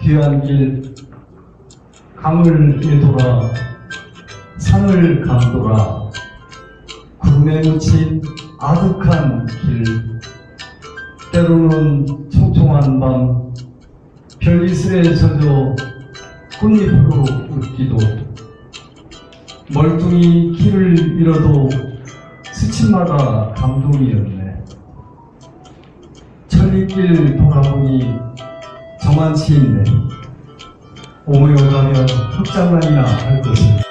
귀한 길 강을 되돌아 산을 감돌아 구름에 묻힌 아득한 길 때로는 총총한 밤 별이슬에 젖어 꽃잎으로 웃기도. 멀뚱히 길을 잃어도 스치마다 감동이었네. 천리길 돌아보니 있네 오모여 가면 흑장난이나 할 것을